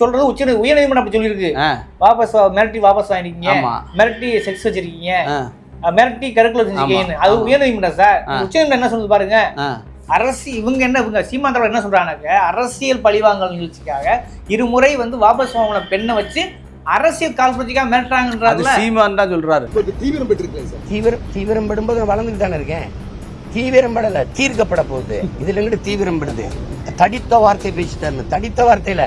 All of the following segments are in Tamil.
சொல்றது உச்ச உயர்நீதிமன்றம் அப்படி சொல்லியிருக்கு. வாபஸ் மிரட்டி வாபஸ் வாங்கிருக்கீங்க. மிரட்டி செக்ஸ் வச்சிருக்கீங்க. மிரட்டி கருக்குல செஞ்சுக்கீங்கன்னு அது. உயர்நீதிமன்றம் சார். உச்சநீதிமன்றம் என்ன சொல்லுது பாருங்க. அரசு இவங்க என்ன இவங்க சீமாந்தவர் என்ன சொல்றாங்க அரசியல் பழிவாங்கல் நிகழ்ச்சிக்காக இருமுறை வந்து வாபஸ் வாங்கின பெண்ணை வச்சு அரசியல் கால்புரட்சிக்காக அது மிரட்டுறாங்கன்றதுல சீமான் தான் சொல்றாரு. தீவிரம் பெற்றிருக்கேன் சார் தீவிரம் தீவிரம் படும்போது வளர்ந்துட்டு தானே இருக்கேன். தீவிரம் படல தீர்க்கப்பட போகுது. இதுல இருந்து தீவிரம் படுது தடித்த வார்த்தை பேசிட்டாரு தடித்த வார்த்தையில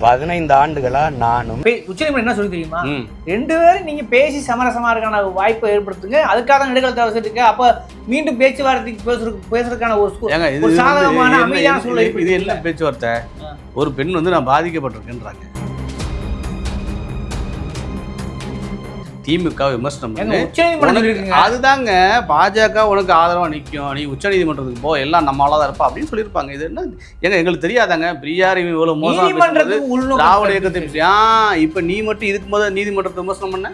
பதினைந்து ஆண்டுகளா நானும் உச்சநீதிமன்றம் என்ன சொல்லி தெரியுமா. ரெண்டு பேரும் நீங்க பேசி சமரசமா இருக்கான வாய்ப்பை ஏற்படுத்துங்க அதுக்காக நெடுக்கல் அவசியத்துக்கு அப்ப மீண்டும் பேச்சுவார்த்தைக்கு பேசுறதுக்கு பேசுறதுக்கான ஒரு சாதகமான அமைதியான சூழலை இது- என்ன பேச்சுவார்த்தை. ஒரு பெண் வந்து நான் பாதிக்கப்பட்டிருக்கேன்றாங்க திமுக விமர்சனம். அதுதாங்க பாஜக உனக்கு ஆதரவா நிக்கும். நீ உச்சநீதிமன்றத்துக்கு போ எல்லாம் நம்மளால தான் இருப்பா அப்படின்னு சொல்லியிருப்பாங்க. இது என்ன ஏங்க எங்களுக்கு தெரியாதாங்க? பிரியார் இவ்வளவு மோசமா நீதிமன்றத்துக்கு திராவிட இயக்கத்தை ஆ இப்ப நீ மட்டும் இதுக்கு போது நீதிமன்றத்தை விமர்சனம் பண்ண?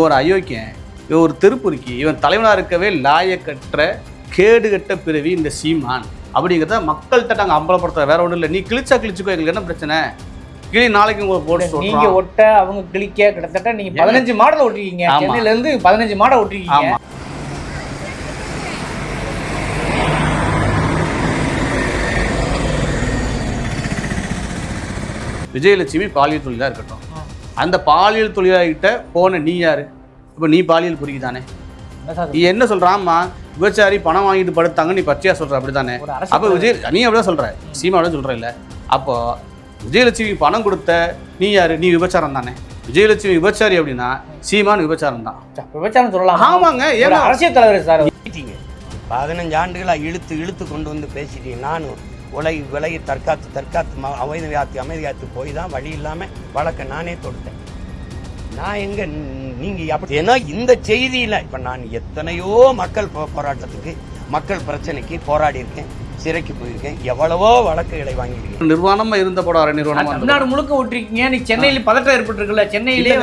ஒரு அயோக்கியன் இவன் ஒரு திருப்புருக்கி இவன் தலைவனா இருக்கவே லாயக்கற்ற கேடுகட்ட பிறவி இந்த சீமான். அப்படிங்கிறத மக்கள்கிட்ட நாங்கள் அம்பலப்படுத்த வேற ஒன்றும் இல்லை. நீ கிழிச்சா கிழிச்சுக்கோ எங்களுக்கு என்ன பிரச்சனை? கிளி நாளைக்கு உங்களுக்கு போட்டு நீங்க சொல்றோம் ஒட்ட அவங்க கிளிக்க கிட்டத்தட்ட நீங்க பதினஞ்சு மாடல் ஓட்டிருக்கீங்க ஆமா. சென்னையில இருந்து பதினஞ்சு மாடல் ஓட்டிருக்கீங்க ஆமா. விஜயலட்சுமி பாலியல் தொழிலாக இருக்கட்டும். அந்த பாலியல் தொழிலாளிகிட்ட போன நீ யாரு? இப்போ நீ பாலியல் புரிக்கு தானே நீ என்ன சொல்றாம்மா? விபச்சாரி பணம் வாங்கிட்டு படுத்தாங்க நீ பச்சையா சொல்ற அப்படிதானே ஒரு அப்போ விஜய் நீ அப்படிதான் சொல்ற. சீமா அப்படிதான் சொல்ற இல்ல? அப்போ விஜயலட்சுமி பணம் கொடுத்த நீ யாரு? நீ விபச்சாரம் தானே. விஜயலட்சுமி விபச்சாரி அப்படின்னா சீமான் விபச்சாரம் தான். விபச்சாரம் சொல்லலாம்? ஆமாங்க ஏங்க அரசியல் தலைவர் சார் பதினஞ்சு ஆண்டுகளா இழுத்து இழுத்து கொண்டு வந்து பேசிட்டீங்க. நானும் உலகி விலகி தற்காத்து தற்காத்து ம- அமைதி காத்து அமைதி காத்து போய் தான் வழி இல்லாம வழக்க நானே தொடுத்தேன் நான் எங்க நீங்க அப்படி ஏன்னா இந்த செய்தியில இப்ப நான் எத்தனையோ மக்கள் போராட்டத்துக்கு மக்கள் பிரச்சனைக்கு போராடி இருக்கேன். சிறைக்கு போயிருக்கேன். எவ்வளவோ வழக்குகளை வாங்கியிருக்கேன். நிர்வாணமா இருந்த படம் அரை நிர்வாணமா தமிழ்நாடு முழுக்க ஓட்டிருக்கீங்க நீ சென்னையில பதட்டம் ஏற்பட்டிருக்குல்ல சென்னையிலே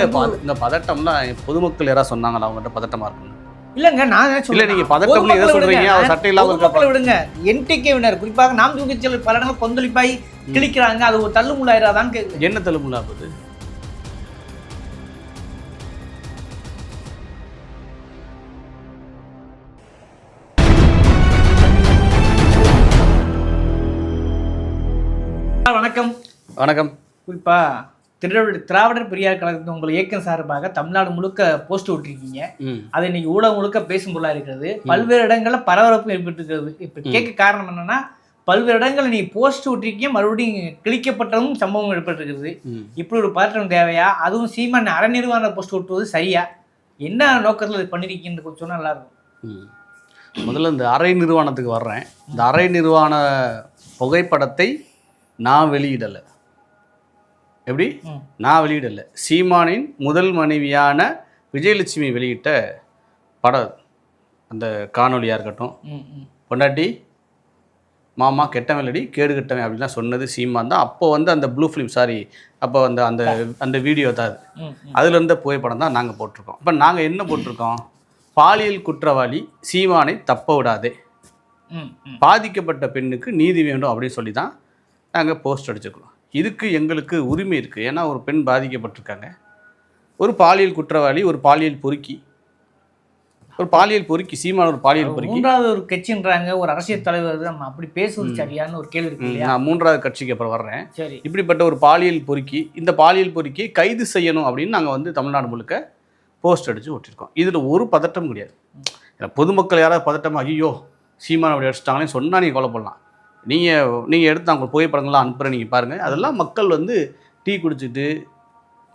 இந்த பதட்டம்லாம் பொதுமக்கள் யாராவது சொன்னாங்களா அவங்ககிட்ட பதட்டமா இருக்குன்னு இல்லங்க நான் என்ன இல்ல நீங்க பதட்டம்னு எதை சொல்றீங்க? சட்டை இல்லாம இருக்க விடுங்க. என்டிகேவினர் குறிப்பாக நாம் தூக்கிச்சல் பல இடங்கள் கொந்தளிப்பாய் கிழிக்கிறாங்க. அது ஒரு தள்ளுமுள்ளாயிராதான்னு கேக்குது. என்ன தள்ளுமுள்ள வணக்கம். குறிப்பா திராவிட திராவிடர் பெரியார் கழகத்தின் உங்கள் இயக்கம் சார்பாக தமிழ்நாடு முழுக்க போஸ்ட் விட்டுருக்கீங்க. அது இன்னைக்கு ஊடகம் முழுக்க பேசும் பொருளா இருக்கிறது. பல்வேறு இடங்கள்ல பரபரப்பு ஏற்பட்டிருக்கிறது. இப்ப கேட்க காரணம் என்னன்னா பல்வேறு இடங்கள்ல நீ போஸ்ட் விட்டிருக்கீங்க மறுபடியும் கிழிக்கப்பட்டதும் சம்பவம் ஏற்பட்டிருக்கிறது. இப்படி ஒரு பதற்றம் தேவையா? அதுவும் சீமான் அறநிர்வாண போஸ்ட் விட்டுவது சரியா? என்ன நோக்கத்துல இது பண்ணிருக்கீங்கன்னு கொஞ்சம் சொன்னா நல்லா இருக்கும் ம். முதல்ல இந்த அரை நிறுவனத்துக்கு வர்றேன். இந்த அரை நிர்வாண புகைப்படத்தை நான் வெளியிடலை. எப்படி. நான் வெளியிடலை. சீமானின் முதல் மனைவியான விஜயலட்சுமி வெளியிட்ட படம் அந்த காணொலியாக இருக்கட்டும். பொண்டாட்டி மாமா கெட்டவன் இல்லடி கேடு கெட்டவன் அப்படிலாம் சொன்னது சீமான் தான். அப்போ வந்து அந்த ப்ளூ ஃபிலிம் சாரி அப்போ அந்த அந்த அந்த வீடியோ தான் அது. அதுல இருந்த புகைப்படம் தான் நாங்கள் போட்டிருக்கோம். இப்போ நாங்கள் என்ன போட்டிருக்கோம்? பாலியல் குற்றவாளி சீமானை தப்ப விடாதே. பாதிக்கப்பட்ட பெண்ணுக்கு நீதி வேண்டும் அப்படின்னு சொல்லி தான் நாங்கள் போஸ்ட் அடிச்சிருக்கிறோம். இதுக்கு எங்களுக்கு உரிமை இருக்குது ஏன்னா ஒரு பெண் பாதிக்கப்பட்டிருக்காங்க. ஒரு பாலியல் குற்றவாளி ஒரு பாலியல் பொறுக்கி. ஒரு பாலியல் பொறுக்கி சீமான ஒரு பாலியல் பொறுக்கி. மூன்றாவது ஒரு கட்சின்றாங்க. ஒரு அரசியல் தலைவர் நம்ம அப்படி பேசுவது சரியான்னு ஒரு கேள்வி இருக்கு நான் மூன்றாவது கட்சிக்கு அப்புறம் வர்றேன். சரி. இப்படிப்பட்ட ஒரு பாலியல் பொறுக்கி இந்த பாலியல் பொறுக்கியை கைது செய்யணும் அப்படின்னு நாங்கள் வந்து தமிழ்நாடு முழுக்க போஸ்ட் அடித்து ஒட்டியிருக்கோம் இதில் ஒரு பதட்டம் கிடையாது. பொதுமக்கள் யாராவது பதட்டமா ஐயோ சீமான் அப்படி அடிச்சிட்டாங்களே சொன்னால் நீங்கள் கொலை பண்ணலாம் நீங்கள் நீங்கள் எடுத்து அவங்க புகைப்படங்கள்லாம் அனுப்புகிறேன் நீங்கள் பாருங்கள் அதெல்லாம் மக்கள் வந்து டீ குடிச்சிட்டு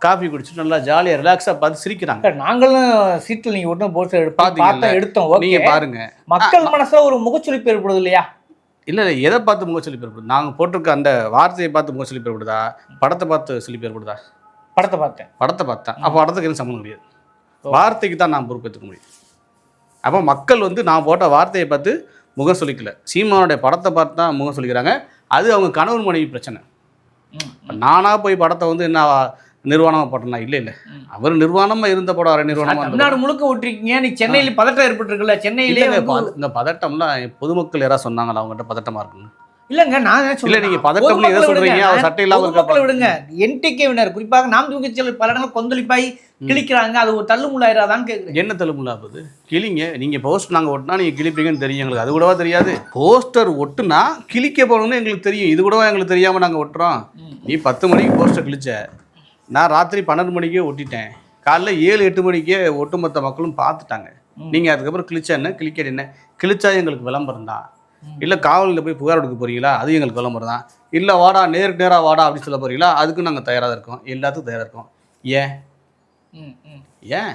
காஃபி குடிச்சிட்டு நல்லா ஜாலியாக ரிலாக்ஸாக பார்த்து சிரிக்கிறாங்க. சார், நாங்களும் சீட்டில் நீங்க ஒட்டும் போஸ்ட் எடுப்போம் பாத்தீங்கல்ல? பார்த்தோம் எடுத்தோம். நீங்கள் பாருங்கள் மக்கள் மனசுல ஒரு முகச்சுளிப்பு ஏற்படுது இல்லையா? இல்லை இல்லை எதை பார்த்து முகச்சொலி ஏற்படுது? நாங்கள் போட்டிருக்க அந்த வார்த்தையை பார்த்து முகச்சொலி ஏற்படுதா? படத்தை பார்த்து சொல்லி ஏற்படுதா? படத்தை பார்த்தேன். படத்தை பார்த்தேன் அப்போ படத்துக்கு எதுவும் சம்மந்தம் கிடையாது. வார்த்தைக்கு தான் நான் பொறுப்பேற்றுக்க முடியும். அப்போ மக்கள் வந்து நான் போட்ட வார்த்தையை பார்த்து முகம் சொல்லிக்கல. சீமானுடைய படத்தை பார்த்து தான் முகம் சொல்லிக்கிறாங்க. அது அவங்க கணவன் மனைவி பிரச்சனை. ம், இப்ப நானா போய் படத்தை வந்து என்ன நிர்வாணமாக போட்டேன்னா? இல்லை இல்லை. அவர் நிர்வாணமா இருந்த படம் அரை நிர்வாணமாக தமிழ்நாடு முழுக்க விட்டுருக்கீங்க நீ சென்னையில பதட்டம் ஏற்பட்டிருக்குல்ல. சென்னையிலே இந்த பதட்டம்லாம் பொதுமக்கள் யாராவது சொன்னாங்களா? அவங்ககிட்ட பதட்டமா இருக்குன்னு? இல்லங்க நான் என்ன இல்ல சொல்றேன் நீங்க பதட்டம்ல எதை சொல்றீங்க. அவர் சட்டை இல்லாம இருக்க விடுங்க. என்டிகே வினர் குறிப்பாக நாம் தூக்கி பல இடங்கள் கொந்தளிப்பாய் கிழிக்கிறாங்க. அது ஒரு தள்ளுமுள்ளாயிராதான்னு கேக்குறேன். என்ன தள்ளுமுள்ளாகுது கிளிங்க நீங்க போஸ்ட் நாங்க ஒட்டினா நீங்க கிழிப்பீங்கன்னு தெரியும் எங்களுக்கு. அது கூடவா தெரியாது. போஸ்டர் ஒட்டுனா கிழிக்க போகணும்னு எங்களுக்கு தெரியும். இது கூடவா எங்களுக்கு தெரியாம நாங்க ஒட்டுறோம். நீ பத்து மணிக்கு போஸ்டர் கிழிச்ச. நான் ராத்திரி பன்னெண்டு மணிக்கே ஒட்டிட்டேன். காலைல ஏழு எட்டு மணிக்கே ஒட்டுமொத்த மக்களும் பார்த்துட்டாங்க. நீங்க அதுக்கப்புறம் கிழிச்சா என்ன? கிழிக்க என்ன? கிழிச்சா எங்களுக்கு விளம்பரம் தான். இல்ல காவலில் போய் புகார் கொடுக்க போறீங்களா? அது எங்களுக்கு விளம்பரம் தான் இல்ல வாடா நேருக்கு நேரா வாடா அப்படின்னு சொல்ல போறீங்களா? அதுக்கும் நாங்க தயாரா தான் இருக்கோம். எல்லாத்துக்கும் தயாரா இருக்கோம். ஏன். ஏன்?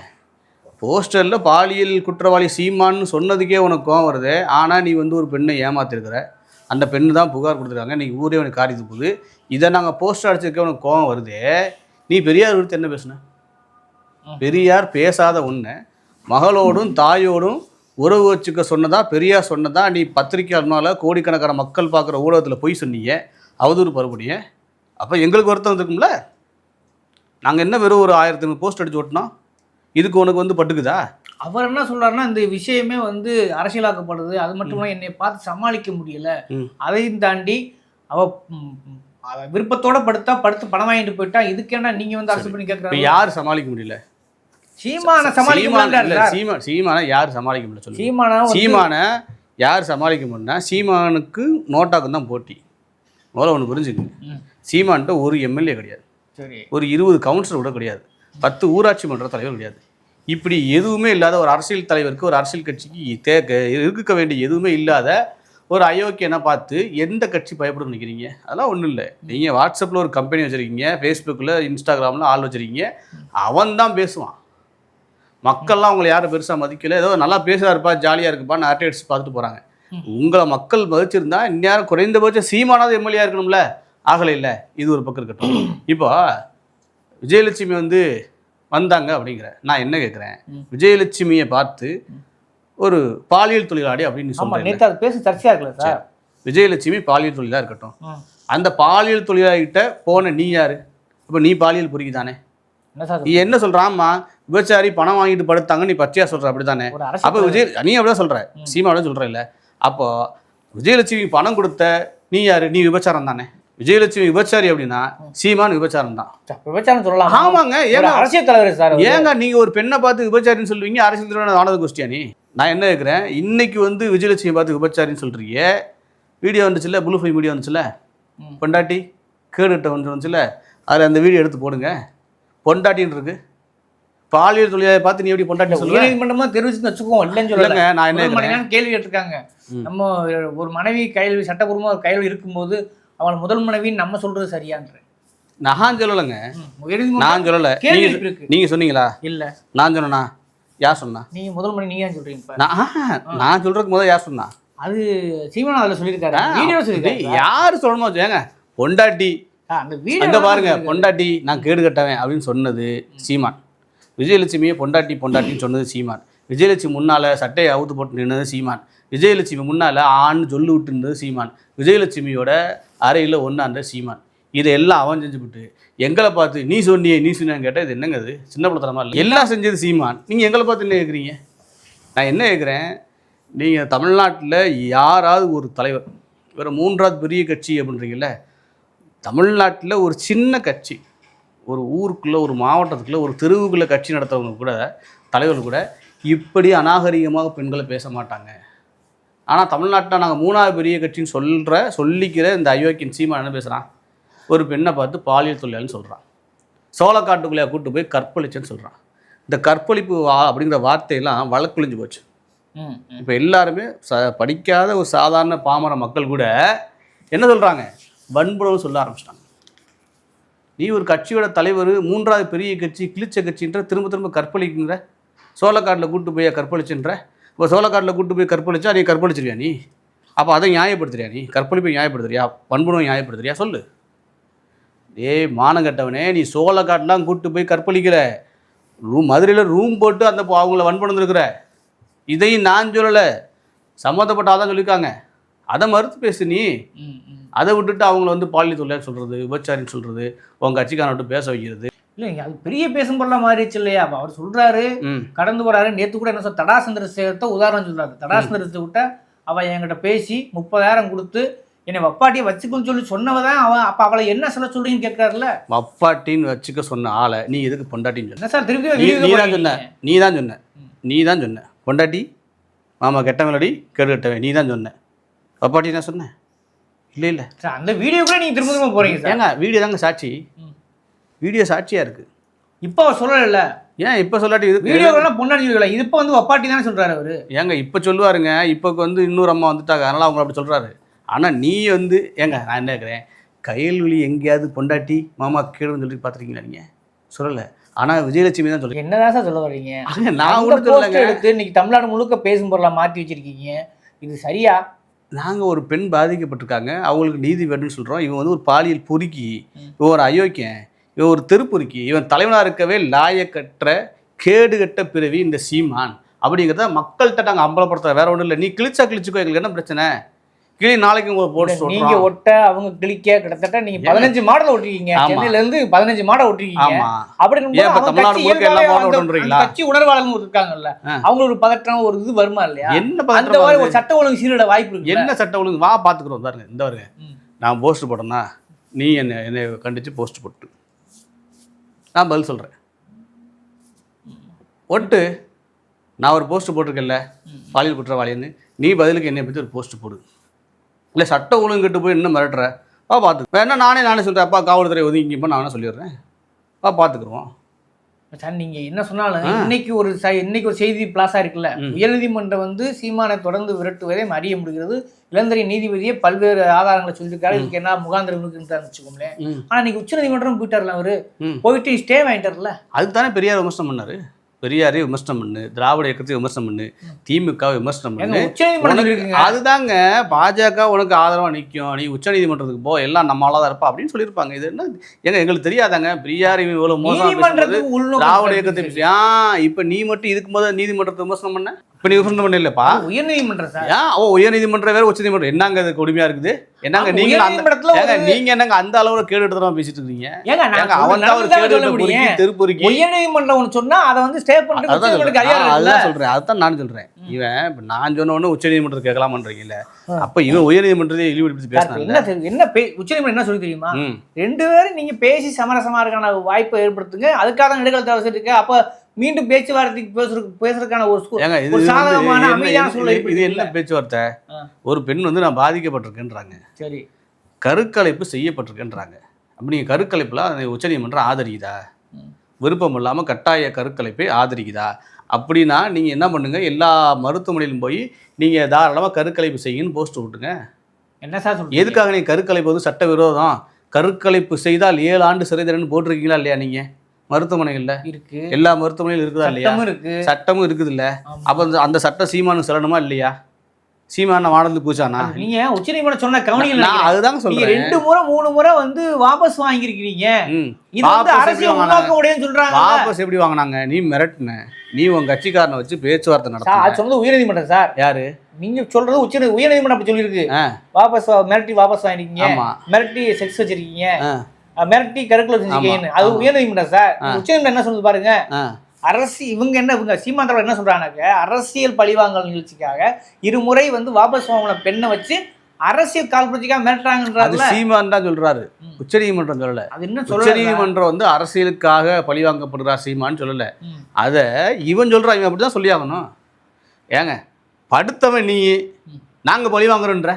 போஸ்டரில் பாலியல் குற்றவாளி சீமான்னு சொன்னதுக்கே உனக்கு கோவம் வருது. ஆனால் நீ வந்து ஒரு பெண்ணை ஏமாத்திருக்கிற. அந்த பெண்ணு தான் புகார் கொடுத்துருக்காங்க. நீ ஊரே உனக்கு காரியத்து போகுது. இதை நாங்கள் போஸ்டர் அடிச்சிருக்க உனக்கு கோவம் வருது. நீ பெரியார் குறித்து என்ன பேசுன? பெரியார் பேசாத ஒன்று மகளோடும் தாயோடும் உறவு வச்சுக்க சொன்னதா பெரியார் சொன்னதா நீ பத்திரிக்கையாளர்னால கோடிக்கணக்கான மக்கள் பார்க்குற ஊடகத்தில் போய் சொன்னீங்க அவதூறு பரப்புனீங்க. அப்போ எங்களுக்கு வருத்தம் இருக்கும்ல நாங்கள் என்ன வெறும் ஒரு ஆயிரத்தி ஐநூறு போஸ்ட் அடிச்சு ஓட்டினோம்? இதுக்கு உனக்கு வந்து பட்டுக்குதா? அவர் என்ன சொல்றாருன்னா இந்த விஷயமே வந்து அரசியலாக்கப்படுது அது மட்டும் இல்ல என்னை பார்த்து சமாளிக்க முடியல. அதையும் தாண்டி அவ விருப்பத்தோட படுத்தா படுத்து பணம் வாங்கிட்டு போயிட்டா இதுக்கு என்ன நீங்க வந்து அரசு பண்ணி கேட்கறாங்க யார் சமாளிக்க முடியல? சீமான சமாளிக்க சீமான் யார்? சமாளிக்க முடியல சீமானா சீமானை யார் சமாளிக்க முடியும்னா சீமானுக்கு நோட்டாக்கும் தான் போட்டி. முதல்ல ஒன்று புரிஞ்சுக்கங்க. சீமான்ட்ட ஒரு எம்எல்ஏ கிடையாது. ஒரு இருபது கவுன்சிலர் கூட கிடையாது. பத்து ஊராட்சி மன்ற தலைவர் கிடையாது. இப்படி எதுவுமே இல்லாத ஒரு அரசியல் தலைவருக்கு ஒரு அரசியல் கட்சிக்கு தேக்க இருக்க வேண்டிய எதுவுமே இல்லாத ஒரு அயோக்கியனை பார்த்து எந்த கட்சி பயப்படும் நினைக்கிறீங்க? அதெல்லாம் ஒன்றும் இல்லை. நீங்கள் வாட்ஸ்அப்பில் ஒரு கம்பெனி வச்சுருக்கீங்க ஃபேஸ்புக்கில் இன்ஸ்டாகிராமில் ஆள் வச்சுருக்கீங்க. அவன் தான் பேசுவான். மக்கள்லாம் உங்களை யாரும் பெருசாக மதிக்கல. ஏதோ நல்லா பேசுறாருப்பா ஜாலியாக இருக்குப்பான்னு அரட்டை அடிச்சு பார்த்துட்டு போகிறாங்க உங்களை மக்கள் மதிச்சிருந்தா இந்நேரம் குறைந்தபட்சம் சீமானாவது எம்எல்ஏ இருக்கணும்ல? ஆகலை இல்லை. இது ஒரு பக்கம் இருக்கட்டும். இப்போ விஜயலட்சுமி வந்து வந்தாங்க அப்படிங்கிற நான் என்ன கேட்குறேன். விஜயலட்சுமியை பார்த்து ஒரு பாலியல் தொழிலாளி அப்படின்னு அது பேசி சர்ச்சையா இருக்குல்ல சார்? விஜயலட்சுமி பாலியல் தொழிலாக இருக்கட்டும். அந்த பாலியல் தொழிலாளிகிட்ட போன நீ யாரு? இப்போ நீ பாலியல் பொறுக்கி தானே என்ன சார் நீ என்ன சொல்றாம்மா விபச்சாரி பணம் வாங்கிட்டு படுத்தாங்க நீ பச்சையா சொல்ற அப்படிதானே ஒரு அப்ப விஜய் நீ அப்படிதான் சொல்ற. சீமா அப்படிதான் சொல்ற இல்ல அப்போ விஜயலட்சுமி பணம் கொடுத்த நீ யாரு? நீ விபச்சாரம் தானே. விஜயலட்சுமி விபச்சாரி அப்படின்னா சீமான் விபச்சாரம் தான். விபச்சாரம் சொல்லலாம். ஆமாங்க ஏங்க அரசியல் தலைவர் சார். ஏங்க நீங்க ஒரு பெண்ணை பார்த்து விபச்சாரின்னு சொல்லுவீங்க அரசியல் தலைவர் ஆனது கொஸ்டியா நீ? நான் என்ன கேட்குறேன் இன்னைக்கு வந்து விஜயலட்சுமி பார்த்து விபச்சாரின்னு சொல்றீங்க. வீடியோ வந்துச்சுல்ல ப்ளூ ஃபை வீடியோ வந்துச்சுல்ல. பொண்டாட்டி கேடுட்ட வந்து வந்துச்சுல்ல? அதில் அந்த வீடியோ எடுத்து போடுங்க. பொண்டாட்டின்னு இருக்கு. பாலியல் தொழிலாளி பார்த்து நீ எப்படி பொண்டாட்டி சொல்லுவ? உயர்நீதிமன்றமா தெரிவிச்சுன்னு வச்சுக்கோங்க இல்லைன்னு சொல்லல. இல்லைங்க நான் என்ன முதல் கேள்வி கேட்டிருக்காங்க. நம்ம ஒரு மனைவி கையில் சட்டபூர்வமா ஒரு கையில் இருக்கும்போது அவள் முதல் மனைவின்னு நம்ம சொல்றது சரியான்ற நான் சொல்லலைங்க. நான் சொல்லலை. நீங்க சொன்னீங்களா? இல்ல. நான் சொன்னேனா? யார் சொன்னா? நீங்க முதல் மனைவி நீங்க ஏன் சொல்றீங்க நான் சொல்றதுக்கு முதல்ல யார் சொன்னா? அது சீமான் அதுல சொல்லியிருக்காரு. வீடியோ சொல்லியிருக்காரு. யார் சொல்லணும் ஏங்க பொண்டாட்டி. அந்த வீடியோ பாருங்க பொண்டாட்டி நான் கேடு கட்டவன் அப்படின்னு சொன்னது சீமான். விஜயலட்சுமியை பொண்டாட்டி பொண்டாட்டின்னு சொன்னது சீமான். விஜயலட்சுமி முன்னால் சட்டையை அவுத்து போட்டு நின்னது சீமான். விஜயலட்சுமி முன்னால் ஆண் சொல்லு விட்டு இருந்தது சீமான். விஜயலட்சுமியோட அறையில் ஒன்றாந்த சீமான். இதை எல்லாம் அவன் செஞ்சுவிட்டு எங்களை பார்த்து நீ சொன்னியே நீ சொன்னியான்னு கேட்டால் இது என்னங்க அது சின்ன பிள்ளைத்தனமா இல்லை? எல்லாம் செஞ்சது சீமான். நீங்கள் எங்களை பார்த்து என்ன கேட்குறீங்க நான் என்ன கேட்குறேன் நீங்கள் தமிழ்நாட்டில் யாராவது ஒரு தலைவர் வேறு மூன்றாவது பெரிய கட்சி அப்படின்றீங்கல்ல தமிழ்நாட்டில் ஒரு சின்ன கட்சி ஒரு ஊருக்குள்ளே ஒரு மாவட்டத்துக்குள்ளே ஒரு தெருவுக்குள்ளே கட்சி நடத்துறவங்க கூட தலைவர்கள் கூட இப்படி அநாகரிகமாக பெண்களை பேச மாட்டாங்க. ஆனால் தமிழ்நாட்டில் நாங்கள் மூணாவது பெரிய கட்சின்னு சொல்கிற சொல்லிக்கிற இந்த அயோக்கியன் சீமா என்ன பேசுகிறான் ஒரு பெண்ணை பார்த்து பாலியல் தொழிலாளின்னு சொல்கிறான் சோளக்காட்டுக்குள்ளே கூட்டு போய் கற்பழிச்சேன்னு சொல்கிறான் இந்த கற்பழிப்பு வா அப்படிங்கிற வார்த்தையெல்லாம் வழக்குழிஞ்சு போச்சு. இப்போ எல்லாருமே ச படிக்காத ஒரு சாதாரண பாமர மக்கள் கூட என்ன சொல்கிறாங்க வன்புணர்வு சொல்ல ஆரம்பிச்சிட்டாங்க. நீ ஒரு கட்சியோட தலைவர் மூன்றாவது பெரிய கட்சி கிழிச்ச கட்சின்ற திரும்ப திரும்ப கற்பழிக்குங்கிற சோளக்காட்டில் கூட்டு போய் கற்பழிச்சுன்ற இப்போ சோளக்காட்டில் கூட்டு போய் கற்பழிச்சா நீ கற்பழிச்சிருவியா நீ? அப்போ அதை நியாயப்படுத்துறியா நீ? கற்பழிப்பை நியாயப்படுத்துறியா? வன்புணர்வை நியாயப்படுத்துறியா? சொல்லு. ஏய் மானங்கட்டவனே நீ சோளக்காட்டெலாம் கூட்டு போய் கற்பழிக்கிற ரூம் மதுரையில் ரூம் போட்டு அந்த அவங்கள வன்புணர்ந்துருக்குற இதையும் நான் சொல்லலை. சம்மந்தப்பட்ட ஆதான் சொல்லியிருக்காங்க. அதை மறுத்து பேசு நீ. அதை விட்டுட்டு அவங்கள வந்து பாலியல் தொழிலாளி சொல்கிறது விபச்சாரின்னு சொல்கிறது உங்கள் கட்சிக்காரன் விட்டு பேச வைக்கிறது. இல்லைங்க அது பெரிய பேசும் பொருளா மாறிடுச்சு இல்லையா? அப்ப அவர் சொல்றாரு ம். கடந்து போறாரு. நேத்து கூட என்ன சொல் தடா சந்திரசேகரத்தை உதாரணம் சொல்றாரு. தடா சந்திரசேகர்கிட்ட அவ என்கிட்ட பேசி முப்பதாயிரம் கொடுத்து என்னை வப்பாட்டியை வச்சுக்கணும்னு சொல்லி சொன்னவதான் அவன் அப்ப அவளை என்ன சொல்ல சொல்றீங்கன்னு கேட்கறாருல வப்பாட்டின்னு வச்சுக்க சொன்ன ஆளை நீ எதுக்கு பொண்டாட்டின்னு சொன்ன? என்ன சார் திருப்பி நீ தான்? சொன்ன. நீ தான் சொன்ன. நீ தான் சொன்ன. பொண்டாட்டி மாமா கெட்டவங்களடி கேடு கெட்டவன். நீ தான் சொன்ன. வப்பாட்டி நான் சொன்னேன் இல்லை இல்லை. சார், அந்த வீடியோக்குள்ள நீங்க திரும்ப திரும்ப போறீங்க சார். ஏங்க வீடியோ தாங்க சாட்சி. வீடியோ சாட்சியாக இருக்குது இப்ப அவர் சொல்லல ஏன் இப்போ சொல்லாட்டி இது வீடியோலாம் பொண்ணாடி சொல்லல இது இப்ப வந்து வப்பாட்டி தானே சொல்றாரு அவரு. ஏங்க இப்போ சொல்லுவாருங்க. இப்போக்கு வந்து இன்னொரு அம்மா வந்துட்டாங்க. அதனால் அவங்க அப்படி சொல்கிறாரு ஆனால் நீ வந்து ஏங்க நான் என்ன கேட்குறேன் கையல்வெளி எங்கேயாவது பொண்டாட்டி மாமா கீழுன்னு சொல்லி பார்த்துருக்கீங்களா நீங்கள் சொல்லலை. ஆனால் விஜயலட்சுமி தான் சொல்லுங்க என்னதான் சார் சொல்ல வர்றீங்க? நான் post சொல்லலைங்க. எடுத்து இன்னைக்கு தமிழ்நாடு முழுக்க பேசும் பொருளா மாத்தி வச்சிருக்கீங்க. இது சரியா? நாங்கள் ஒரு பெண் பாதிக்கப்பட்டிருக்காங்க. அவங்களுக்கு நீதி வேணும்னு சொல்கிறோம் இவன் வந்து ஒரு பாலியல் பொறுக்கி இவன் ஒரு அயோக்கியன் இவன் ஒரு தெருப்பொறுக்கி இவன் தலைவனாக இருக்கவே லாயக்கற்ற கேடுகட்ட பிறவி இந்த சீமான். அப்படிங்கிறத மக்கள்கிட்ட நாங்கள் அம்பலப்படுத்துற வேற ஒன்றும் இல்லை. நீ கிழிச்சா கிழிச்சுக்கோ. எங்களுக்கு என்ன பிரச்சனை? கிளி நாளைக்கு உங்களை போட்டு நீங்க ஒட்ட அவங்க கிளிக்க கிட்டத்தட்ட நீங்க பதினஞ்சு மாடல் ஓட்டிருக்கீங்க ஆமா. சென்னையில இருந்து பதினஞ்சு மாடல் ஓட்டிருக்கீங்க ஆமாம் அப்படி ஏன் இப்ப தமிழ்நாடு முழுக்க எல்லா மாடலும் ஓட்டுறீங்களா? கட்சி உணர்வாளர்கள் இருக்காங்கல்ல ஆ. அவங்க ஒரு பதற்றம் ஒரு இது வருமா இல்லையா? என்ன அந்த மாதிரி ஒரு? சட்ட ஒழுங்கு சீரோட வாய்ப்பு இருக்கு என்ன சட்டம் ஒழுங்கு? வா பார்த்துக்குறோம் பாருங்க இந்த வருங்க. நான் போஸ்ட் போட்டேன்னா நீ என்னை என்னை கண்டிச்சு போஸ்ட் போட்டு. நான் பதில் சொல்கிறேன் ஒட்டு. நான் ஒரு போஸ்ட் போட்டிருக்கேன்ல பாலியல் குற்றவாளின்னு. நீ பதிலுக்கு என்னை பற்றி ஒரு போஸ்ட் போடு. இல்லை சட்ட ஒழுங்கு கிட்ட போய் என்ன மிரட்டுற. வா பார்த்து வேணா நானே நானே சொல்கிறேன் அப்பா காவல்துறை ஒதுங்கிப்போ நான் வேணா சொல்லிடுறேன். வா பார்த்துக்குருவோம் சார் நீங்க என்ன சொன்னாலும். இன்னைக்கு ஒரு இன்னைக்கு ஒரு செய்தி பிளாஸா இருக்குல்ல. உயர்நீதிமன்றம் வந்து சீமானை தொடர்ந்து விரட்டுவதை அறிய முடிகிறது. இளந்தரை நீதிபதியே பல்வேறு ஆதாரங்களை சொல்லியிருக்காரு. இதுக்கு என்ன முகாந்திரம் இருக்குன்னு வச்சுக்கோங்களேன். ம். ஆனா நீங்க உச்சநீதிமன்றம் போயிட்டார்ல அவரு. போயிட்டு ஸ்டே வாங்கிட்டார்ல. அதுக்கு தானே பெரியார் விமர்சனம் பண்ணாரு? பெரியாரே விமர்சனம் பண்ணு திராவிட இயக்கத்தை விமர்சனம் பண்ணு திமுக விமர்சனம் பண்ணு. அதுதாங்க பாஜக உனக்கு ஆதரவா நிற்கும் நீ உச்சநீதிமன்றத்துக்கு போ எல்லாம் நம்மளால தான் இருப்பா அப்படின்னு சொல்லியிருப்பாங்க. இது என்ன ஏங்க எங்களுக்கு தெரியாதாங்க? பெரியார் இவன் இவ்வளவு மோசமா திராவிட. இயக்கத்தை இப்ப நீ மட்டும் இதுக்கு முதல்ல நீதிமன்றத்தை விமர்சனம் பண்ண? இப்ப நீ பண்ண இல்லப்பா. உயர்நீதிமன்றம் சார். ஏன்? ஓ உயர்நீதிமன்றம் வேற உச்சநீதிமன்றம் என்னங்க அது கொடுமையா இருக்குது? என்னங்க நீங்க அந்த ஒரு- நீங்க என்னங்க அந்த அளவுல கேடு எடுத்துதான் பேசிட்டு இருக்கீங்க? ஏங்க அவன் தான் ஒரு கேடு எடுத்த பொறுக்கி முடியும். தெருப்பொறுக்கி. உயர்நீதிமன்றம் ஒன்று சொன்னா அதை வந்து ஸ்டே இருக்குல்ல. அதுதான் சொல்றேன். அதுதான் நான் சொல்றேன். இவன் இப்ப நான் சொன்ன உடனே உச்சநீதிமன்றத்தை கேட்கலாமன்றீங்கல்ல. அப்ப இவன் உயர்நீதிமன்றத்தை இழிவுபடுத்தி சார், இப்ப பேசினாங்க என்ன என்ன பே- உச்சநீதிமன்றம் என்ன சொல்லி தெரியுமா? ரெண்டு பேரும் நீங்க பேசி சமரசமா இருக்கான வாய்ப்பை ஏற்படுத்துங்க. அதுக்காக தான் நெடுக்கல் தவசம் இருக்கு. அப்ப மீண்டும் பேச்சுவார்த்தைக்கு பேசுறதுக்கு பேசுறதுக்கான ஒரு ஏங்க இது சாதகமான அமைதியான சூழலை இது- என்ன பேச்சுவார்த்தை. ஒரு பெண் வந்து நான் பாதிக்கப்பட்டிருக்கேன்றாங்க. சரி. கருக்கலைப்பு செய்யப்பட்டிருக்கேன்றாங்க. அப்ப நீங்க கருக்கலைப்புல அதை உச்சநீதிமன்றம் ஆதரிக்குதா. விருப்பம் இல்லாம கட்டாய கருக்கலைப்பை ஆதரிக்குதா? அப்படின்னா நீங்க என்ன பண்ணுங்க? எல்லா மருத்துவமனையிலும் போய் நீங்க தாராளமா கருக்கலைப்பு செய்யுன்னு போஸ்ட் விட்டுங்க என்ன சார் எதுக்காக நீங்க கருக்கலைப்பு வந்து சட்ட விரோதம் கருக்கலைப்பு செய்தால் ஏழு ஆண்டு சிறை தண்டனை போட்டிருக்கீங்களா இல்லையா நீங்க? மருத்துவமனைகள்ல இருக்கு. எல்லா மருத்துவமனையிலும் இருக்குதா இல்லையா? இருக்கு. சட்டமும் இருக்குது இல்ல. அப்ப அந்த- சட்டம் சீமானு சொல்லணுமா இல்லையா? சீமான வானந்து பூச்சானா? நீங்க உச்சநீதிமன்றம் சொன்ன கவனிகள் நான் அதுதாங்க நீங்க சொல்றேன் ரெண்டு முறை மூணு முறை வந்து வாபஸ் வாங்கிருக்கீங்க ம். இது வந்து அரசியல்? உள்நோக்கம் உடையன்னு சொல்றாங்க வாபஸ் எப்படி வாங்கினாங்க? நீ மிரட்டின. நீ உன் கட்சிக்காரனை வச்சு பேச்சுவார்த்தை சார் நடத்தின. அது சொன்னது உயர்நீதிமன்றம் சார். யாரு? நீங்க சொல்றது உச்ச உயர்நீதிமன்றம் அப்படி சொல்லியிருக்கு. வாபஸ் மிரட்டி வாபஸ் வாங்கிருக்கீங்க மிரட்டி செக்ஸ் வச்சிருக்கீங்க. மிரட்டி கருக்குல செஞ்சுக்கீங்கன்னு அது. உயர்நீதிமன்றம் சார். உச்சநீதிமன்றம் என்ன சொல்லுது பாருங்க. அரசு இவங்க என்ன இவங்க சீமாந்தரவர் என்ன சொல்றாங்க அரசியல் பழிவாங்கல் நிகழ்ச்சிக்காக இருமுறை வந்து வாபஸ் வாங்கின பெண்ணை வச்சு அரசியல் கால்புரட்சிக்காக அது மிரட்டுறாங்கன்றாங்கல்ல? சீமான் தான் சொல்றாரு. உச்சநீதிமன்றம் சொல்லல. அது என்ன உச்சநீதிமன்றம் வந்து அரசியலுக்காக பழிவாங்கப்படுறா சீமான்னு சொல்லல. அதை இவன் சொல்றான் இவன் அப்படிதான் சொல்லி ஆகணும். ஏங்க படுத்தவன் நீ. நாங்க பழி வாங்குறோன்ற.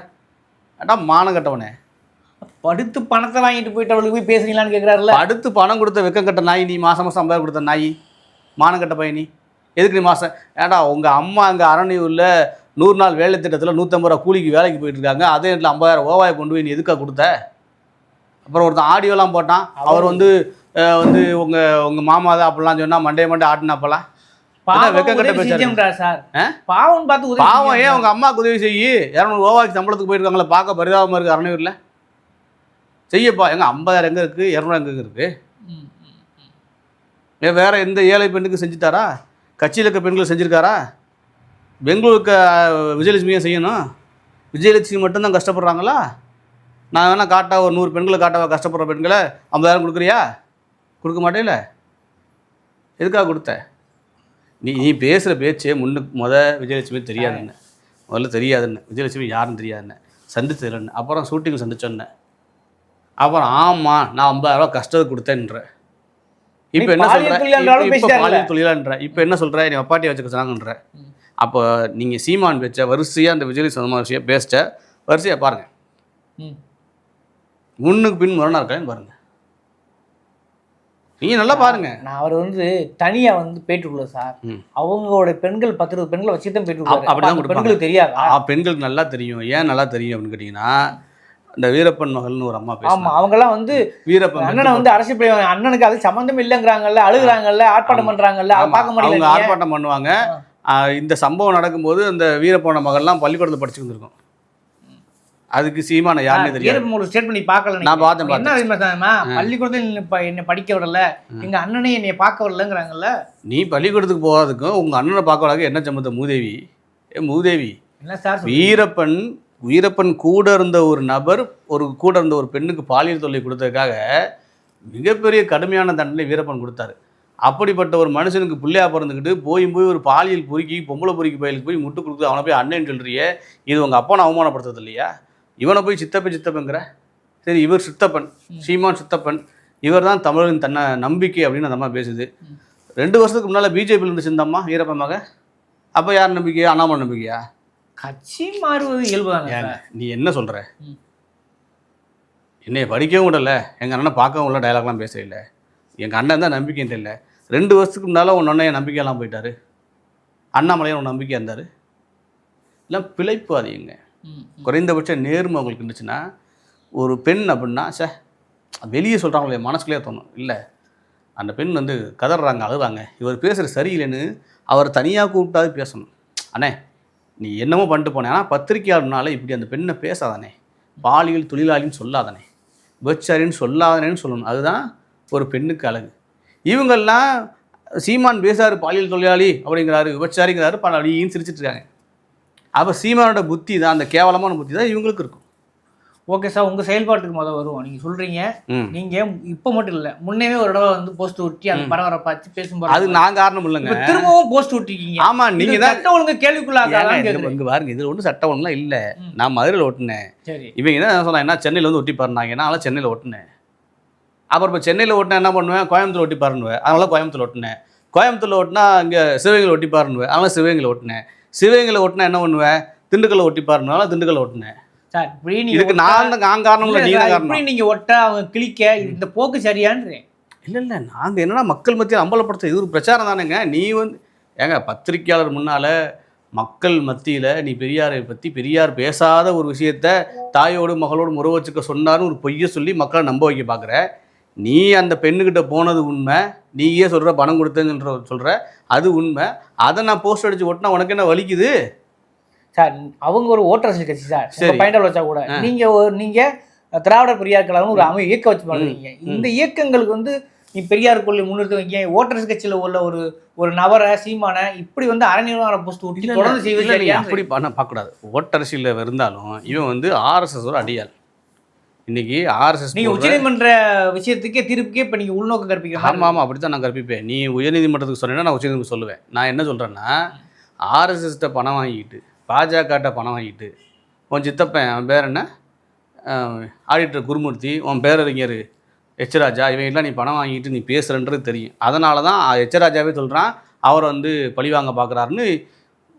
அடா மானம் கட்டவனே? படுத்து பணத்தை வாங்கிட்டு போயிட்டு அவளுக்கு போய் பேசுறீங்களான்னு கேக்குறாருல்ல? அடுத்து பணம் கொடுத்த வெக்கம் கட்ட நாய் நீ மாசம் மாசம் ஐம்பதாயிரம் கொடுத்த நாய் மானம் கட்ட பையன் நீ. எதுக்கு நீ மாசம்? ஏடா உங்க அம்மா அங்கே அரணியூரில் நூறு நாள் வேலை திட்டத்தில் நூற்றம்பது ரூபா கூலிக்கு வேலைக்கு போயிட்டு இருக்காங்க. அதே நேரத்தில் ஐம்பதாயிரம் ஓவாயை கொண்டு போய் நீ எதுக்காக கொடுத்த? அப்புறம் ஒருத்தன் ஆடியோலாம் போட்டான். அவர் வந்து வந்து உங்க உங்க மாமா தான் அப்படிலாம் சொன்னா மண்டே மண்டே ஆட்டினாப்பெல்லாம் பாவம் பார்த்து பாவம் ஏன். உங்க அம்மாவுக்கு உதவி செய்யி இரநூறு ஓவாய்க்கு சம்பளத்துக்கு போயிருக்காங்களே பார்க்க பரிதாபமாக இருக்கு அரணையூரில். செய்யப்பா. எங்க ஐம்பதாயிரம் எங்கே இருக்குது இரநூறு எங்கே இருக்குது. ஏன் வேற எந்த ஏழை பெண்ணுக்கு செஞ்சுட்டாரா? கட்சியில் இருக்க பெண்கள் செஞ்சுருக்காரா? பெங்களூருக்கு விஜயலட்சுமியை செய்யணும்? விஜயலட்சுமி மட்டும்தான் கஷ்டப்படுறாங்களா? நான் வேணா காட்டா ஒரு நூறு பெண்களை காட்டவா கஷ்டப்படுற பெண்களை? ஐம்பதாயிரம் கொடுக்குறியா? கொடுக்க மாட்டேல. எதுக்காக கொடுத்த? நீ நீ பேசுகிற பேச்சே முன்னுக்கு முத விஜயலட்சுமி தெரியாதுன்னு. முதல்ல தெரியாதுன்னு. விஜயலட்சுமி யாருன்னு தெரியாதுன்னு. சந்திச்சதில்லைன்னு அப்புறம் ஷூட்டிங் சந்திச்சோன்னே. அப்புறம் ஆமாம் நான் ஐம்பதாயிரரூவா கஷ்டத்தை கொடுத்தேன்ற. இப்போ என்ன பாலியல் சொல்ற? தொழிலாளர்களும் இப்போ. பாலியல் என்ன சொல்ற? நீ அப்பாட்டி வச்சுக்க சொன்னாங்கன்ற. அப்போ நீங்கள் சீமான் பேச்ச வரிசையாக அந்த விஜய் சம்பந்தமான விஷயம் பேசிட்ட வரிசையாக பாருங்க. முன்னுக்கு பின் முரணா இருக்கான்னு பாருங்க. நீங்க நல்லா பாருங்க. நான் அவர் வந்து தனியா வந்து பேட்டுள்ள சார். அவங்களோட பெண்கள் பத்து இருபது பெண்களை வச்சு தான் பேட்டு அப்- அப்படிதான். பெண்களுக்கு தெரியாதா? ஆ, பெண்களுக்கு நல்லா தெரியும். ஏன் நல்லா தெரியும் அப்படின்னு கேட்டிங்கன்னா இந்த வீரப்பன் மகள்னு ஒரு அம்மா ஆமா பேசுவாங்க அவங்க எல்லாம் வந்து வீரப்பன் அண்ணனை வந்து பிள்ளை அண்ணனுக்கு அது சம்பந்தம் இல்லைங்கிறாங்கல்ல அழுகுறாங்கல்ல ஆர்ப்பாட்டம். பண்றாங்கல்ல அதை பார்க்க அவங்க முடியல ஆர்ப்பாட்டம் பண்ணுவாங்க. இந்த சம்பவம் நடக்கும்போது அந்த வீரப்பன மகள்லாம் பள்ளிக்கூடத்தில் படிச்சு வந்திருக்கும். அதுக்கு சீமான யாருன்னே தெரியாது. வீரப்பன் ஒரு ஸ்டேட் பண்ணி பார்க்கல நான் பார்த்தேன், என்ன தெரியுமா? பள்ளிக்கூடத்தில் என்னை படிக்க விடல. எங்க அண்ணனை என்னை பார்க்க விடலங்கிறாங்கல்ல. நீ பள்ளிக்கூடத்துக்கு போகாததுக்கும் உங்க அண்ணனை பார்க்க வராங்க என்ன சம்மந்த மூதேவி. ஏ மூதேவி. என்ன சார்? வீரப்பன் வீரப்பன் கூட இருந்த ஒரு நபர் ஒரு கூட இருந்த ஒரு பெண்ணுக்கு பாலியல் தொல்லை கொடுத்ததுக்காக மிகப்பெரிய கடுமையான தண்டனை வீரப்பன் கொடுத்தாரு. அப்படிப்பட்ட ஒரு மனுஷனுக்கு பிள்ளையா பிறந்துக்கிட்டு போய் போய் ஒரு பாலியல் பொறுக்கி பொம்பளை பொறுக்கி பயலுக்கு போய் முட்டு கொடுத்து அவனை போய் அண்ணன் சொல்றியே இது உங்க அப்பனை அவமானப்படுத்துறது இல்லையா? இவனை போய் சித்தப்பன் சித்தப்பங்கிற சரி இவர் சித்தப்பன் சீமான் சித்தப்பன் இவர் தான் தமிழின் தன்னை நம்பிக்கை அப்படின்னு அந்த அம்மா பேசுது. ரெண்டு வருஷத்துக்கு முன்னால் பிஜேபியில் இருந்துச்சு இந்த அம்மா வீரப்பன் மக? அப்போ யார் நம்பிக்கையா? அண்ணாமலை நம்பிக்கையா? கட்சி மாறுவது இயல்புதாங்க நீ என்ன சொல்ற? ம். என்னைய படிக்கவும் விடல எங்கள் அண்ணனை பார்க்கவும் இல்லை டயலாக்லாம் பேச இல்லை. எங்கள் அண்ணன் தான் நம்பிக்கைன்ட்டு இல்லை ரெண்டு வருஷத்துக்கு முன்னால் உன் அண்ணன் என் நம்பிக்கையெல்லாம் போயிட்டாரு. அண்ணாமலையும் உன் நம்பிக்கை இருந்தார். எல்லாம் பிழைப்பு அதிகங்க குறைந்தபட்ச நேர்மை அவங்களுக்கு இருந்துச்சுன்னா ஒரு பெண் அப்படின்னா சே வெளியே சொல்கிறாங்களே மனசுக்குள்ளே தோணும். இல்லை அந்த பெண் வந்து கதறாங்க அழுறாங்க இவர் பேசுகிற சரியில்லைன்னு அவர் தனியாக கூப்பிட்டாது பேசணும். அண்ணே நீ என்னமோ பண்ணிட்டு போனே. ஆனால் பத்திரிகையாளர்னால இப்படி அந்த பெண்ணை பேசாதானே? பாலியல் தொழிலாளின்னு சொல்லாதானே? விபச்சாரின்னு சொல்லாதானேன்னு சொல்லணும். அதுதான் ஒரு பெண்ணுக்கு அழகு. இவங்கெல்லாம் சீமான் பேசாரு பாலியல் தொழிலாளி அப்படிங்கிறாரு விபச்சாரிங்கிறாரு பல அப்படின்னு சிரிச்சிட்டு இருக்காங்க. அப்போ சீமானோட புத்தி தான் அந்த கேவலமான புத்தி தான் இவங்களுக்கு இருக்கும். ஓகே சார் உங்க செயல்பாட்டுக்கு முதல் வருவோம். நீங்க சொல்றீங்க. ம். நீங்க இப்ப மட்டும் இல்ல முன்னவே ஒரு தடவை வந்து போஸ்ட் ஒட்டி அந்த பரபரப்பாச்சு பேசும்போது அது நான் காரணம் இல்லைங்க. திரும்பவும் போஸ்ட் ஒட்டிருக்கீங்க ஆமா நீங்க இது தான் சட்ட ஒழுங்கு கேக்குறேன். இங்க பாருங்க இதுல ஒன்றும் சட்டம் ஒன்றும் இல்ல. நான் மதுரையில் ஓட்டினேன். சரி. இவங்க என்ன சொன்னாங்கன்னா சென்னையில் வந்து ஒட்டி பாருனாங்க நான் சென்னையில் ஓட்டினேன். அப்புறம் இப்போ சென்னையில் ஓட்டினா என்ன பண்ணுவேன்? கோயம்புத்தூர் ஒட்டி பாருன்னுவேன். அதனால கோயம்புத்தூர் ஓட்டினேன். கோயம்புத்தூரில் ஓட்டினா இங்கே சிவகங்கை ஒட்டி பாருன்னுவேன். அதனால சிவகங்கை ஓட்டினேன். சிவகங்கையில் ஓட்டினா என்ன பண்ணுவேன்? திண்டுக்கல்ல ஒட்டி பாருனால திண்டுக்கல் ஓட்டினேன். சார் இப்படி நீங்க நான் நான் காரணம் இல்லை இல்ல நீ சார், தான் இப்படி நீங்க ஒட்ட அவங்க கிளிக்க இந்த போக்கு சரியான்றேன். இல்லை இல்லை நாங்கள் என்னன்னா மக்கள் மத்தியில் அம்பலப்படுத்த இது ஒரு பிரச்சாரம் தானேங்க. நீ வந்து ஏங்க பத்திரிக்கையாளர் முன்னால் மக்கள் மத்தியில் நீ பெரியாரை பற்றி பெரியார் பேசாத ஒரு விஷயத்த தாயோடு மகளோடு முறை வச்சுக்க சொன்னார்னு ஒரு பொய்யை சொல்லி மக்களை நம்ப வைக்க பார்க்குற நீ அந்த பெண்ணுக்கிட்ட போனது உண்மை. நீயே சொல்கிற பணம் கொடுத்தேன்னு சொல்கிற அது உண்மை. அதை நான் போஸ்ட் அடித்து ஒட்டினா உனக்கு என்ன வலிக்குது? சார் அவங்க ஒரு ஓட்டர் அரசியல் கட்சி சார். பயண்டல் வச்சா கூட. நீங்க ஒரு- நீங்க திராவிட பெரியார் கழகம் ஒரு அமை இயக்கம் வச்சு பண்ணுறீங்க இந்த இயக்கங்களுக்கு வந்து நீ பெரியார் கொள்கை முன்னிறுத்த வைக்க ஓட்டர்ஸ் கட்சியில உள்ள ஒரு ஒரு நபரை சீமான இப்படி வந்து அரைநிலையான போஸ்ட் ஒட்டி தொடர்ந்து செய்வது அப்படி பண்ண பார்க்கக்கூடாது. ஓட்டரசியில் இருந்தாலும் இவன் வந்து ஆர்எஸ்எஸ் ஒரு அடியாள். இன்னைக்கு ஆர்எஸ்எஸ் நீங்க உச்சநீதிமன்ற விஷயத்துக்கே தீர்ப்புக்கே இப்ப நீங்க உள்நோக்கம் கற்பிக்கிற மாதிரி ஆமாம் ஆமாம் அப்படி தான் நான் கற்பிப்பேன். நீ உயர்நீதிமன்றத்துக்கு சொன்னேன்னா நான் உச்சநீதிமன்றம் சொல்லுவேன். நான் என்ன சொல்கிறேன்னா ஆர்எஸ்எஸ்கிட்ட பணம் வாங்கிட்டு பாஜகட்ட பணம் வாங்கிட்டு உன் சித்தப்பன் அவன் பேர் என்ன? ஆடிட்டர் குருமூர்த்தி உன் பேரறிஞர் எச்ராஜா இவங்கெல்லாம் நீ பணம் வாங்கிட்டு நீ பேசுகிறன்றது தெரியும். அதனால தான் எச்ராஜாவே சொல்கிறான் அவர் வந்து பழிவாங்க பார்க்குறாருன்னு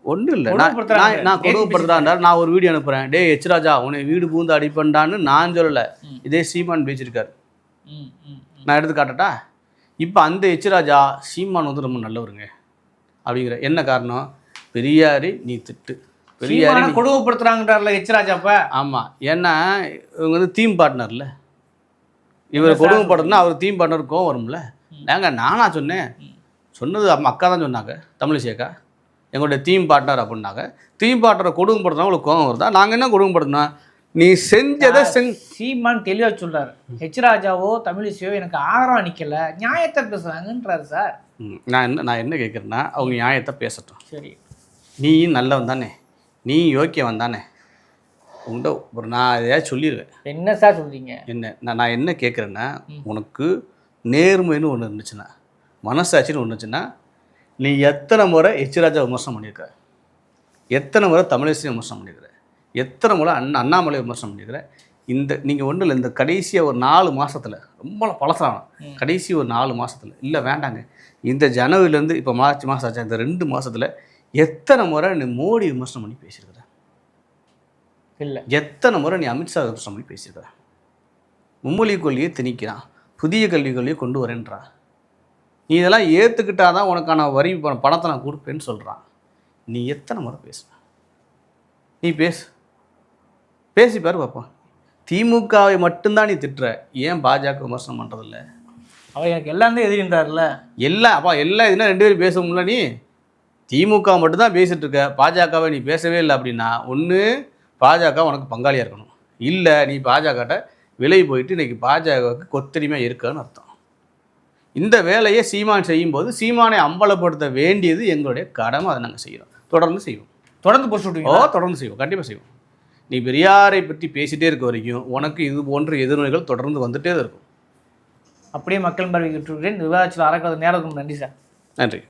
ஒன்றும் இல்லை. நான். நான் கொடுமைப்படுத்துறான்டார் நான் ஒரு வீடியோ அனுப்புகிறேன் டேய் எச்ராஜா உன்னை வீடு பூந்து அடிப்பண்டான்னு நான் சொல்லலை. இதே சீமான் ம். நான் எடுத்து காட்டட்டா? இப்போ அந்த எச்ராஜா சீமான் வந்து ரொம்ப நல்லவருங்க. அப்படிங்கிற என்ன காரணம்? பெரியாரி நீ திட்டு. நீ- கொடுமைப்படுத்துறாங்கன்றார்ல எச் ராஜாப்ப. ஆமாம் ஏன்னா இவங்க வந்து தீம் பார்ட்னர்ல இவர் கொடுமைப்படுத்தினா அவர் தீம் பார்ட்னர் கோவம் வரும்ல. ஏங்க நானா சொன்னேன். சொன்னது அம்மா அக்கா தான் சொன்னாங்க தமிழிசை அக்கா எங்களுடைய தீம் பார்ட்னர் அப்படின்னாங்க. தீம் பார்ட்னரை கொடுமைப்படுத்தினா உங்களுக்கு கோவம் வருதா? நாங்கள் என்ன கொடுமைப்படுத்தினா நீ செஞ்சதை செஞ் சீமான் தெளிவா சொல்றாரு. ஹெச் ராஜாவோ தமிழிசையோ எனக்கு ஆதரவா நிக்கல. நியாயத்தை பேசுறாங்கன்றாரு சார். நான் என்ன நான் என்ன கேட்குறேன்னா அவங்க நியாயத்தை பேசட்டும். சரி. நீயும் நல்லவன் தானே. நீ யோக்கியவன் தானே? உங்கள்கிட்ட ஒரு நான் எதையாவது சொல்லிடுவேன் என்ன சார் சொல்றீங்க? என்ன நான் நான் என்ன கேட்குறேன்னா உனக்கு நேர்மைன்னு ஒன்று இருந்துச்சுன்னா மனசாட்சின்னு ஒன்று இருந்துச்சுன்னா நீ எத்தனை முறை எச்ராஜா விமர்சனம் பண்ணியிருக்க எத்தனை முறை தமிழிசை விமர்சனம் பண்ணியிருக்கிற எத்தனை முறை அண்ணா அண்ணாமலை விமர்சனம் பண்ணியிருக்கிறேன் இந்த நீங்கள் ஒன்றும் இல்லை இந்த கடைசியாக ஒரு நாலு மாசத்துல ரொம்ப பழசான ம். கடைசி ஒரு நாலு மாசத்துல இல்லை வேண்டாங்க. இந்த ஜனவரிலேருந்து இப்போ மார்ச் மாதம் ஆச்சு இந்த ரெண்டு மாசத்துல எத்தனை முறை நீ மோடி விமர்சனம் பண்ணி பேசியிருக்கிற? இல்ல. எத்தனை முறை நீ அமித்ஷா விமர்சனம் பண்ணி பேசியிருக்கிற? மும்மொழி கொள்கையை திணிக்கிறான் புதிய கல்விக் கொள்கையை கொண்டு வரேன்றா. நீ இதெல்லாம் ஏற்றுக்கிட்டாதான் உனக்கான வரி பண- பணத்தை நான் கொடுப்பேன்னு சொல்கிறான் நீ எத்தனை முறை பேசுன நீ பேசு. பேசி பாரு பார்ப்போம் திமுகவை மட்டும்தான் நீ திட்டுற. ஏன் பாஜக விமர்சனம் பண்ணுறதில்ல அவர் எனக்கு எல்லாம் தான் எதிரின்றாருல எல்லாம் அப்பா எல்லாம் இதுனா ரெண்டு பேரும் பேச முடியல நீ? திமுக மட்டும்தான் பேசிட்டு இருக்க பாஜகவை நீ பேசவே இல்லை அப்படின்னா ஒன்று பாஜக உனக்கு பங்காளியாக இருக்கணும். இல்லை நீ பாஜகட்ட விலகி போயிட்டு இன்னைக்கு பாஜகவுக்கு கொத்தடிமையாக இருக்கன்னு அர்த்தம். இந்த வேலையை சீமான் செய்யும்போது சீமானை அம்பலப்படுத்த வேண்டியது எங்களுடைய கடமை அதை நாங்கள் செய்கிறோம் தொடர்ந்து செய்வோம். தொடர்ந்து போஸ்ட் ஓ தொடர்ந்து செய்வோம். கண்டிப்பாக செய்வோம். நீ பெரியாரை பற்றி பேசிட்டே இருக்க வரைக்கும் உனக்கு இது போன்ற எதிர்நோய்கள் தொடர்ந்து வந்துட்டே தான் இருக்கும். அப்படியே மக்கள் இந்த விவாதத்தில் அறக்காத நேரத்துக்கு நன்றி சார். நன்றி.